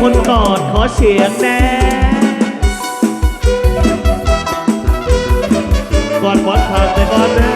คนกอดขอเสียงแน่กอดกอดขาดแต่กอดแน่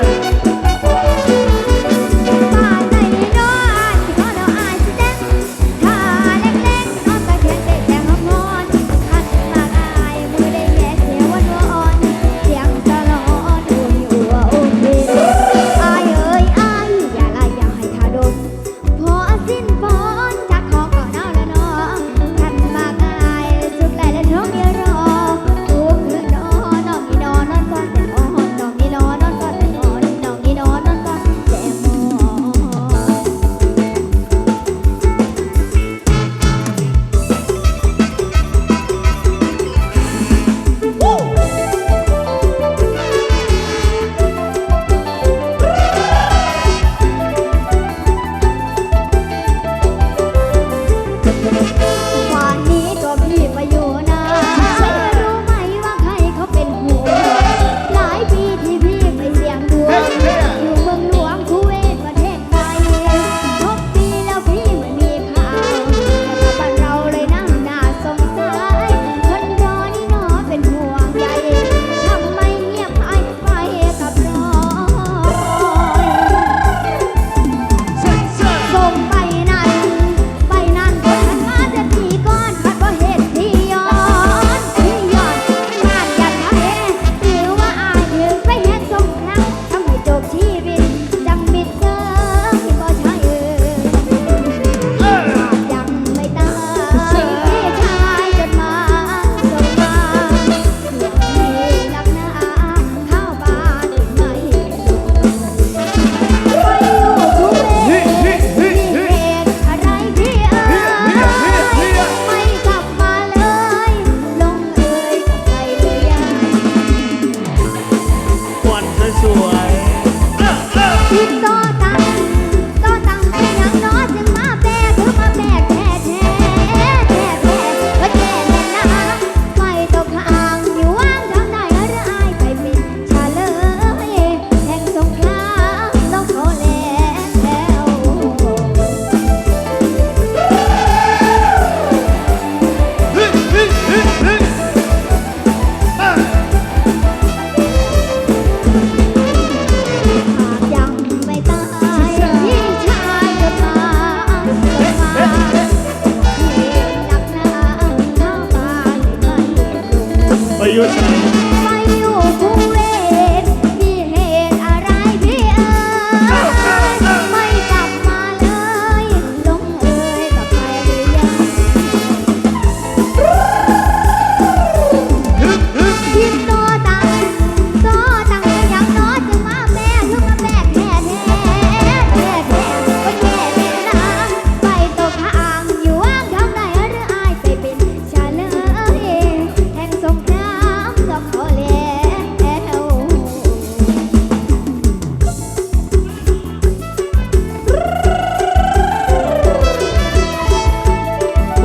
Dios.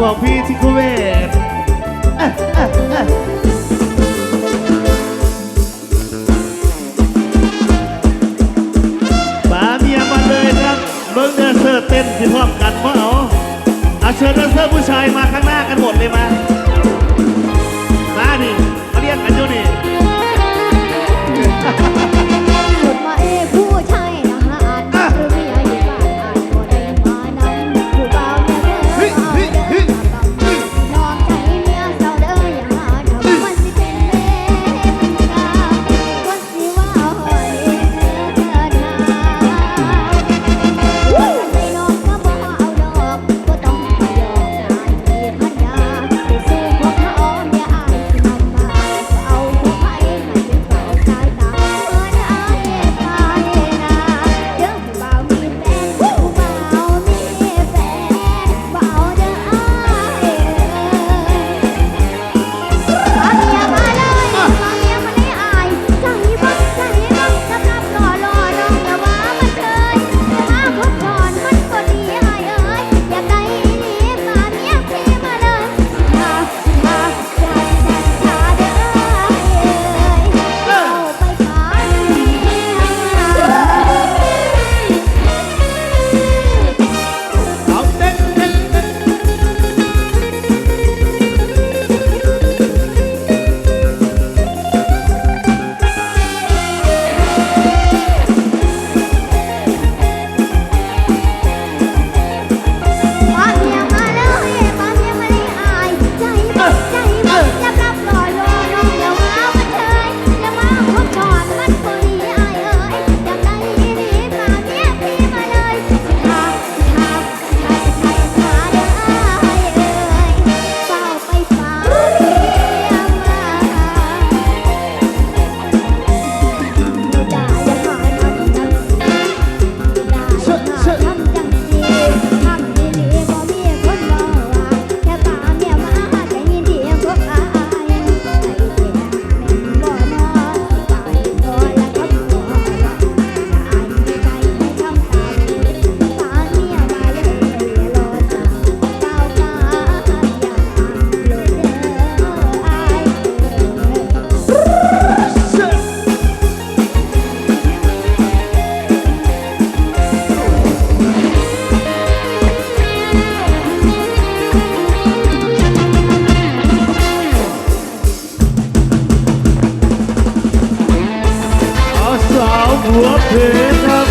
บอกพี่ที่คูเวตป๋าเมียมาเลยครับเบิ้งเดนเซอร์เต้นที่พร้อมกันเพราะเอาอาเชิญเดนเซอร์ผู้ชายมาข้างหน้ากันหมดเลยมา หัวเผือครับ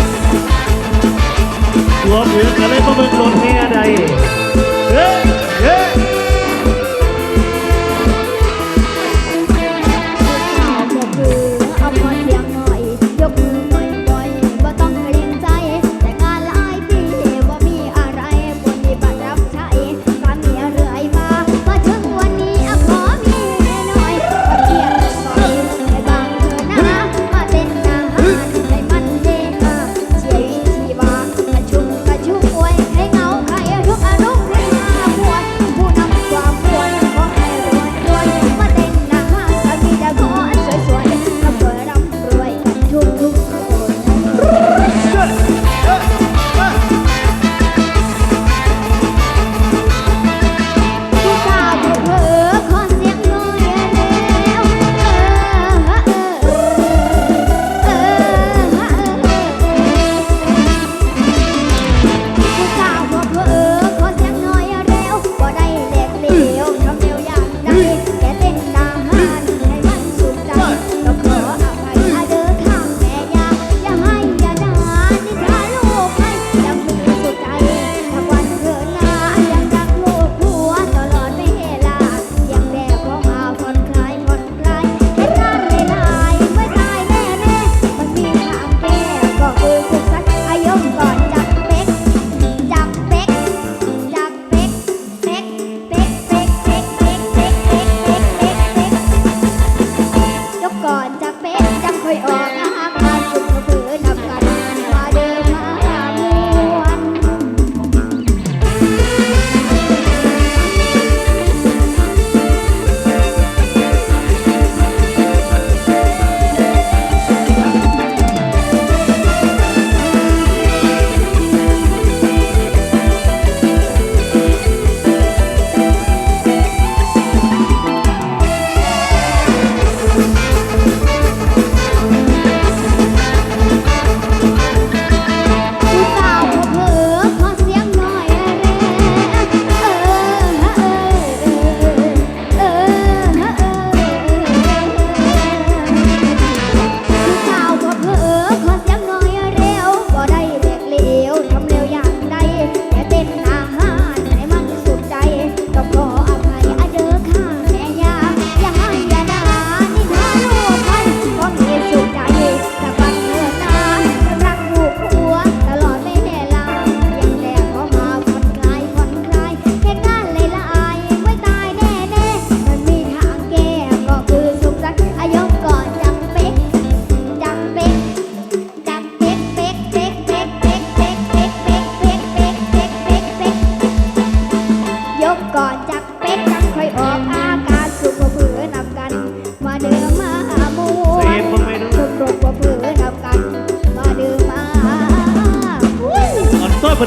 หัวเผือกะไล่นประเมินโดนแห่ใด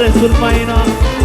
Resul Maina